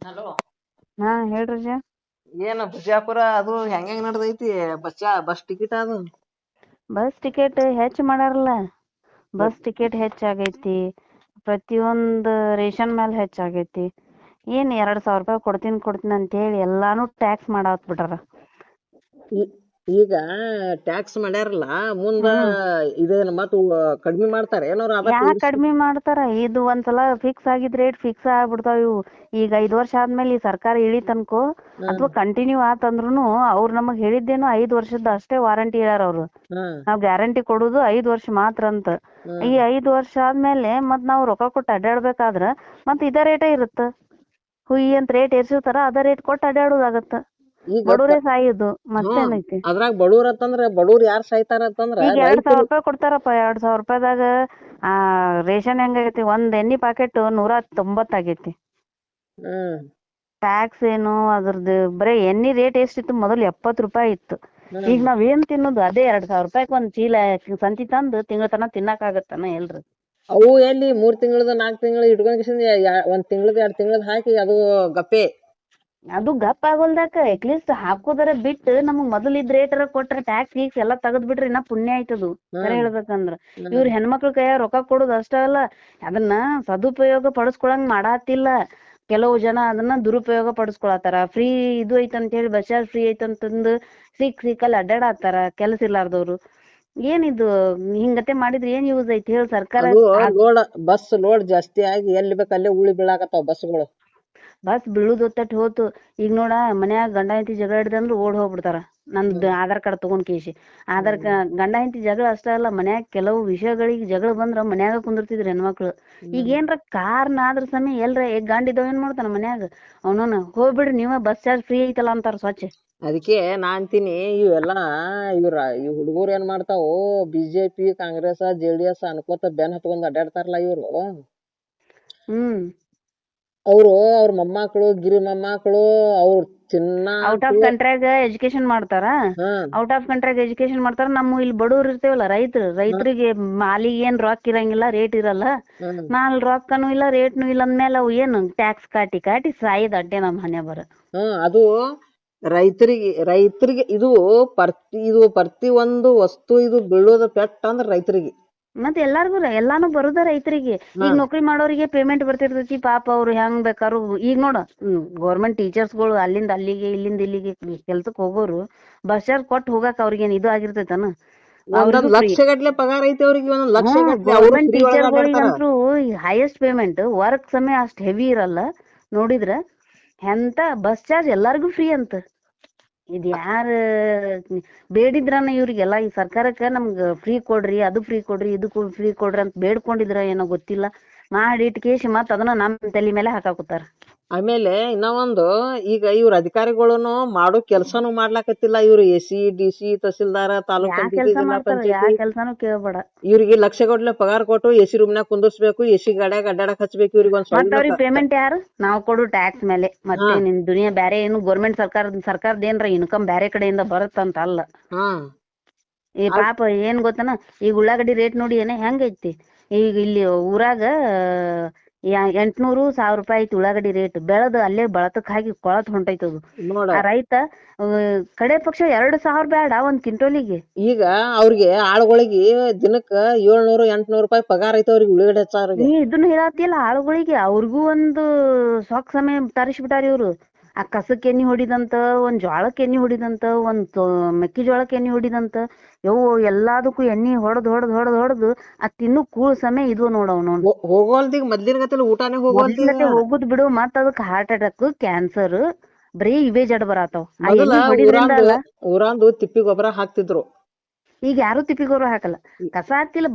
Hello. ಹಾ ಹೇಳ್ರಿ ಏನು ಬಿಜಾಪುರ ಅದು ಹೆಂಗ್ ಹೆಂಗ್ ನಡ್ದೈತಿ? ಬಸ್ ಬಸ್ ಟಿಕೆಟ್ ಅದು? ಬಸ್ ಟಿಕೆಟ್ ಹೆಚ್ಚ್ ಮಾಡ್ಯಾರಲ್ಲ. ಬಸ್ ಟಿಕೆಟ್ ಹೆಚ್ಚಾಗೈತಿ ಪ್ರತಿಯೊಂದು ರೇಷನ್ ಮ್ಯಾಲ ಹೆಚ್ಚಾಗೈತಿ ಏನ್ ಎರಡ್ ಸಾವಿರ ರೂಪಾಯಿ ಕೊಡ್ತೀನಿ ಕೊಡ್ತೀನಿ ಅಂತ ಹೇಳಿ ಎಲ್ಲಾನು ಟ್ಯಾಕ್ಸ್ ಮಾಡಾತ್ ಬಿಟ್ಟಾರ. ಈಗ ಟ್ಯಾಕ್ಸ್ ಮಾಡ್ಯಾರಲ್ಲ ಮುಂದ ಇದೇನ ಮತ್ ಕಡಿಮೆ ಮಾಡ್ತಾರೆ. ಏನಾರ ಯಾಕ್ ಕಡ್ಮಿ ಮಾಡ್ತಾರ? ಇದು ಒಂದ್ಸಲ ಫಿಕ್ಸ್ ಆಗಿದ್ ರೇಟ್ ಫಿಕ್ಸ್ ಆಗ್ಬಿಡ್ತಾವ ಇವು. ಈಗ ಐದ್ ವರ್ಷ ಆದ್ಮೇಲೆ ಈ ಸರ್ಕಾರ ಇಳಿತನ್ಕೋ ಅಥವಾ ಕಂಟಿನ್ಯೂ ಆತಂದ್ರುನು ಅವ್ರು ನಮಗ್ ಹೇಳಿದ್ದೇನು ಐದ್ ವರ್ಷದ ಅಷ್ಟೇ ವಾರಂಟಿ ಹೇಳ್ಯಾರ ಅವ್ರು. ನಾವ್ ಗ್ಯಾರಂಟಿ ಕೊಡುದು ಐದ್ ವರ್ಷ ಮಾತ್ರ ಅಂತ. ಈ ಐದ್ ವರ್ಷ ಆದ್ಮೇಲೆ ಮತ್ ನಾವ್ ರೊಕ್ಕ ಕೊಟ್ಟು ಅಡ್ಡಾಡ್ಬೇಕಾದ್ರ ಮತ್ ಇದ ರೇಟ ಇರುತ್ತ. ಹುಯಿ ಅಂತ ರೇಟ್ ಏರ್ಸಿರ್ತಾರ ಅದ ರೇಟ್ ಕೊಟ್ಟು ಅಡ್ಡಾಡೋದಾಗತ್ತ ಬಡವ್ರೇ ಸಾಯೋದು ಮತ್ತೇನೈತಿ ಅದ್ರಾಗ ಬಡವ್ರ ಅಂತಂದ್ರ ಬಡವ್ರ ಯಾರ್ ಸಾಯ್ತಾರ ಅಂತಂದ್ರ ಈಗ ಎರಡ್ ಸಾವಿರ ರೂಪಾಯಿ ಕೊಡ್ತಾರಪ್ಪ ಎರಡ್ ಸಾವಿರ ರೂಪಾಯಿದಾಗ ಆ ರೇಷನ್ ಹೆಂಗೈತಿ? ಒಂದ್ ಎಣ್ಣಿ ಪಾಕೆಟ್ ನೂರ ತೊಂಬತ್ತ್ ಆಗೈತಿ. ಹ್ಮ್. ಟ್ಯಾಕ್ಸ್ ಏನು ಅದ್ರದ್ದು ಬರೇ ಎಣ್ಣಿ ರೇಟ್ ಎಷ್ಟಿತ್ತು? ಮೊದಲು ಎಪ್ಪತ್ ರೂಪಾಯಿ ಇತ್ತು. ಈಗ ನಾವ್ ಏನ್ ತಿನ್ನೋದು? ಅದೇ ಎರಡ್ ಸಾವಿರ ರೂಪಾಯಿಕ್ ಒಂದ್ ಚೀಲ ಸಂತಿ ತಂದು ತಿಂಗಳ ತನ ತಿನ್ನಕ್ ಆಗತ್ತನ ಎಲ್ರಿ? ಅವು ಎಲ್ಲಿ ಮೂರ್ ತಿಂಗಳದ ನಾಲ್ಕ್ ತಿಂಗಳ ಇಟ್ಕೊಂಡ್ ಒಂದ್ ತಿಂಗಳದ ಎರಡ್ ತಿಂಗಳದ ಹಾಕಿ ಅದು ಗಪ್ಪೆ ಅದು ಗಪ್ ಆಗೋಲ್ದಾಕ ಅಟ್ಲೀಸ್ಟ್ ಹಾಕೋದರ ಬಿಟ್ಟು ನಮಗ್ ಮೊದಲ್ ಇದ್ ರೇಟರ ಕೊಟ್ರ ಟ್ಯಾಕ್ಸ್ ಗೀಕ್ಸ್ ಎಲ್ಲಾ ತಗದ್ ಬಿಟ್ರ ಇನ್ನ ಪುಣ್ಯ ಆಯ್ತದು ಖರೆ ಹೇಳ್ಬೇಕಂದ್ರ. ಇವ್ರ ಹೆಣ್ಮಕ್ಳ ಕೈಯಾಗ ರೊಕ್ಕ ಕೊಡುದ ಅಷ್ಟ ಅಲ್ಲ ಅದನ್ನ ಸದುಪಯೋಗ ಪಡಿಸ್ಕೊಳಂಗ್ ಮಾಡಾತಿಲ್ಲ. ಕೆಲವು ಜನ ಅದನ್ನ ದುರುಪಯೋಗ ಪಡಿಸ್ಕೊಳತಾರ ಫ್ರೀ ಇದು ಐತಂತ ಹೇಳಿ ಬಸ್ ಚಾರ್ಜ್ ಫ್ರೀ ಐತಂತಂದು ಸಿಕ್ ಸಿಕ್ಕಲ್ಲಿ ಅಡ್ಡಾಡತ್ತಾರ ಕೆಲಸ ಇರ್ಲಾರ್ದವ್ರು. ಏನಿದು ಹಿಂಗತೆ ಮಾಡಿದ್ರ ಏನ್ ಯೂಸ್ ಐತಿ ಹೇಳಿ ಸರ್ಕಾರ? ಬಸ್ ಲೋಡ್ ಜಾಸ್ತಿ ಆಗಿ ಎಲ್ಲಿ ಬೇಕ ಅಲ್ಲೇ ಉಳಿ ಬೀಳಾಕತ್ತಾವ ಬಸ್ಗಳು. ಬಸ್ ಬೀಳುದ್ ಒತ್ತಟ್ ಹೋತು. ಈಗ ನೋಡ ಮನ್ಯಾಗ ಗಂಡ ಹೆಂಡತಿ ಜಗಳ ಹಿಡ್ದಂದ್ರ ಓಡ್ ಹೋಗ್ಬಿಡ್ತಾರ. ನಂದ್ ಆಧಾರ್ ಕಾರ್ಡ್ ತಗೊಂಡ್ ಕೇಸಿ ಆಧಾರ್ ಕಾ ಗಂಡ ಹೆಂಡತಿ ಜಗಳ ಅಷ್ಟ ಅಲ್ಲ ಮನ್ಯಾಗ ಕೆಲವು ವಿಷಯಗಳಿಗೆ ಜಗಳ ಬಂದ್ರ ಮನ್ಯಾಗ ಕುಂದಿರ್ತಿದ್ರು ಹೆಣ್ಮಕ್ಳು. ಈಗ ಏನ್ರ ಕಾರ್ನ ಆದ್ರ ಸಮಯ ಎಲ್ರ ಈಗ ಗಂಡ ಇದ್ದವ ಏನ್ ಮಾಡ್ತಾನ ಮನ್ಯಾಗ? ಅವನೋನ ಹೋಗ್ಬಿಡ್ರಿ ನೀವ ಬಸ್ ಚಾರ್ಜ್ ಫ್ರೀ ಐತಲ್ಲ ಅಂತಾರ ಸ್ವಚ್ಛ. ಅದಕ್ಕೆ ನಾ ಅಂತೀನಿ ಇವೆಲ್ಲಾ ಇವ್ರ ಈ ಹುಡುಗರು ಏನ್ ಮಾಡ್ತಾವು? BJP Congress J D S ಅನ್ಕೋತ ಬೆನ್ ಹತ್ಕೊಂಡ್ ಅಡ್ಡಾಡ್ತಾರಲ್ಲ ಇವ್ರು. ಹ್ಮ್. ಅವ್ರು ಅವ್ರ ಮೊಮ್ಮಕ್ಕಳು ಗಿರಿ ಮೊಮ್ಮಕ್ಳು ಅವ್ರ ಚಿನ್ನ ಔಟ್ ಆಫ್ ಕಂಟ್ರ್ಯಾಗ ಎಜುಕೇಶನ್ ಮಾಡ್ತಾರ? ಔಟ್ ಆಫ್ ಕಂಟ್ರ್ಯಾಗ ಎಜುಕೇಶನ್ ಮಾಡ್ತಾರ? ನಮ್ಮ ಇಲ್ಲಿ ಬಡವ್ರು ಇರ್ತೇವಲ್ಲ ರೈತರು ರೈತರಿಗೆ ಮಾಲಿಗೆ ಏನ್ ರೊಕ್ಕ ಇರಂಗಿಲ್ಲ ರೇಟ್ ಇರಲ್ಲ. ನಾಲ್ ರೊಕ್ಕನು ಇಲ್ಲ ರೇಟ್ನು ಇಲ್ಲ ಅಂದ್ಮೇಲೆ ಅವು ಏನು ಟ್ಯಾಕ್ಸ್ ಕಾಟಿ ಕಾಟಿ ಸಾಯದ ಅಡ್ಡೆ ನಮ್ ಹಣೆ ಬರ. ಅದು ರೈತರಿಗೆ ರೈತರಿಗೆ ಇದು ಪ್ರತಿ ಇದು ಪ್ರತಿ ಒಂದು ವಸ್ತು ಇದು ಬೀಳೋದ ಪೆಟ್ಟ ಅಂದ್ರ ರೈತರಿಗೆ. ಮತ್ ಎಲ್ಲಾರ್ಗು ಎಲ್ಲಾನು ಬರುದ ರೈತರಿಗೆ. ಈಗ ನೌಕರಿ ಮಾಡೋರಿಗೆ ಪೇಮೆಂಟ್ ಬರ್ತಿರ್ತೇತಿ ಪಾಪ ಅವ್ರು ಹೆಂಗ್ ಬೇಕಾರು ಈಗ ನೋಡ ಗೌರ್ಮೆಂಟ್ ಟೀಚರ್ಸ್ಗಳು ಅಲ್ಲಿಂದ ಅಲ್ಲಿಗೆ ಇಲ್ಲಿಂದ ಇಲ್ಲಿಗೆ ಕೆಲ್ಸಕ್ ಹೋಗೋರು ಬಸ್ ಚಾರ್ಜ್ ಕೊಟ್ಟು ಹೋಗಾಕ ಅವ್ರಿಗೇನ್ ಇದು ಆಗಿರ್ತೇತನ? ಪಗಾರ ಐತಿ ಅವ್ರಿಗೆ ಗೌರ್ಮೆಂಟ್ ಟೀಚರ್ ಅಡ್ಡಾಡ್ತಾರ. ಹೈಯೆಸ್ಟ್ ಪೇಮೆಂಟ್ ವರ್ಕ್ ಸಮಯ ಅಷ್ಟ್ ಹೆವಿ ಇರಲ್ಲ. ನೋಡಿದ್ರ ಎಂತ ಬಸ್ ಚಾರ್ಜ್ ಎಲ್ಲಾರ್ಗು ಫ್ರೀ ಅಂತ. ಇದ್ ಯಾರ ಬೇಡಿದ್ರನ ಇವ್ರಿಗೆಲ್ಲಾ, ಈ ಸರ್ಕಾರಕ್ಕ ನಮ್ಗ ಫ್ರೀ ಕೊಡ್ರಿ, ಅದು ಫ್ರೀ ಕೊಡ್ರಿ ಇದು ಫ್ರೀ ಕೊಡ್ರಿ ಅಂತ ಬೇಡ್ಕೊಂಡಿದ್ರ ಏನೋ ಗೊತ್ತಿಲ್ಲ. ಮಾಡಿ ಇಟ್ಕೇಸಿ ಮತ್ತ್ ಅದನ್ನ ನಮ್ ತಲಿ ಮೇಲೆ ಹಾಕಾಕುತ್ತಾರ ಆಮೇಲೆ ಇನ್ನ ಒಂದು ಈಗ ಇವ್ರ ಅಧಿಕಾರಿಗಳನ್ನು ಮಾಡೋ ಕೆಲಸನೂ ಮಾಡ್ಲಾಕತ್ತಿಲ್ಲ. ಇವ್ರು A C D C tahsildar taluk ಯಾ ಪಂಚಾಯತಿ ಕೆಲ್ಸ ಜಿಲ್ಲಾ ಮಾಡ್ತಾರ? ಯಾ ಪಂಚಾಯತಿ. ಕೆಲ್ಸಾನು ಕೇಳ್ಬೇಡ. ಇವ್ರಿಗೆ ಲಕ್ಷ ಗೊಡ್ಲೆ ಪಗಾರ ಕೊಟ್ಟು ಎ ಸಿ ರೂಮ್ನಾಗ ಕುಂದರ್ಸ್ಬೇಕು ಎ ಸಿ ಗಾಡ್ಯಾಗ ಅಡ್ಡಾಡಕ್ ಹಚ್ಬೇಕು ಇವ್ರಿಗೆ ಒಂದ್ ಮತ್ತ್ ಸ್ವಲ್ಪ ಪೇಮೆಂಟ್ ಯಾರು? ನಾವ್ ಕೊಡು ಟ್ಯಾಕ್ಸ್ ಮೇಲೆ. ಮತ್ತೆ ನಿಮ್ ದುನಿಯಾ ಬ್ಯಾರೆ ಏನು ಗೌರ್ಮೆಂಟ್ ಸರ್ಕಾರ ಸರ್ಕಾರದ ಏನ್ರ ಇನ್ಕಮ್ ಬ್ಯಾರೆ ಕಡೆಯಿಂದ ಬರುತ್ತಂತ ಅಲ್ಲ ಹಾ. ಈ ಪಾಪ ಏನ್ ಗೊತ್ತನ? ಈಗ ಉಳ್ಳಾಗಡ್ಡಿ ರೇಟ್ ನೋಡಿ ಏನ ಹೆಂಗೈತಿ? ಈಗ ಇಲ್ಲಿ ಊರಾಗ ಎಂಟ್ನೂರು ಸಾವಿರ ರೂಪಾಯಿ ಐತಿ ಉಳ್ಳಾಗಡ್ಡಿ ರೇಟ್. ಬೆಳದ್ ಅಲ್ಲೇ ಬಳತಕ್ ಹಾಕಿ ಕೊಳತ್ ಹೊಂಟೈತದು ನೋಡ. ಆ ರೈತ ಆ, ಕಡೆ ಪಕ್ಷ ಎರಡ್ ಸಾವಿರ ಬ್ಯಾಡ ಒಂದ್ ಕ್ವಿಂಟೋಲಿಗೆ ಈಗ ಅವ್ರಿಗೆ ಆಳುಗಳಿಗೆ ದಿನಕ್ಕ ಏಳ್ನೂರು ಎಂಟ್ನೂರು ರೂಪಾಯಿ ಪಗಾರ ಐತೆ ಅವ್ರಿಗೆ ಉಳ್ಳಾಗಡ್ಡಿ ಹಚ್ಚಾರಿಗೆ ನೀ ಇದನ್ನ ಹೇಳತ್ತಿಲ್ಲ ಆಳುಗಳಿಗೆ ಅವ್ರಿಗೂ ಒಂದು ಸೊಕ್ ಸಮಯ ತರಿಸ್ಬಿಟ್ಟಾರ ಇವ್ರು. ಆ ಕಸಕ್ ಎಣ್ಣಿ ಹೊಡಿದಂತ ಒಂದ್ ಜ್ವಾಳಕ್ಕೆ ಎಣ್ಣಿ ಹೊಡಿದಂತ ಒಂದ್ ಮೆಕ್ಕೆಜೋಳಕ್ಕೆ ಮೆಕ್ಕೆಜೋಳಕ್ ಎಣ್ಣಿ ಹೊಡಿದಂತ ಯವ್ವ ಎಲ್ಲಾದಕ್ಕೂ ಎಣ್ಣಿ ಹೊಡದ್ ಹೊಡೆದ್ ಹೊಡದ್ ಹೊಡೆದು ಆ ತಿನ್ನು ಕೂಳ್ ಸಮಯ ಇದು ನೋಡ್ ಹೋ- ಹೋಗೋಲ್ದೀಗ ಮೊದ್ಲಿನ ಗತಿಲಿ ಊಟಾನೇ ಹೋಗೋಲ್ದೀಗ ಹೋಗುದ್ ಬಿಡು ಮತ್ತ ಅದಕ್ ಹಾರ್ಟ್ ಅಟ್ಯಾಕ್ ಕ್ಯಾನ್ಸರ್ ಬರೀ ಇವೇ ಜಡ್ ಬರಾತಾವ್ ಊರಾಂದು ತಿಪ್ಪಿ ಗೊಬ್ಬರ ಹಾಕ್ತಿದ್ರು. ಈಗ ಯಾರು ತಿಪ್ಪಿಗೋರು ಹಾಕಲ್ಲ. ಕಸ ಹಾಕ್ತಿಲ್ಲ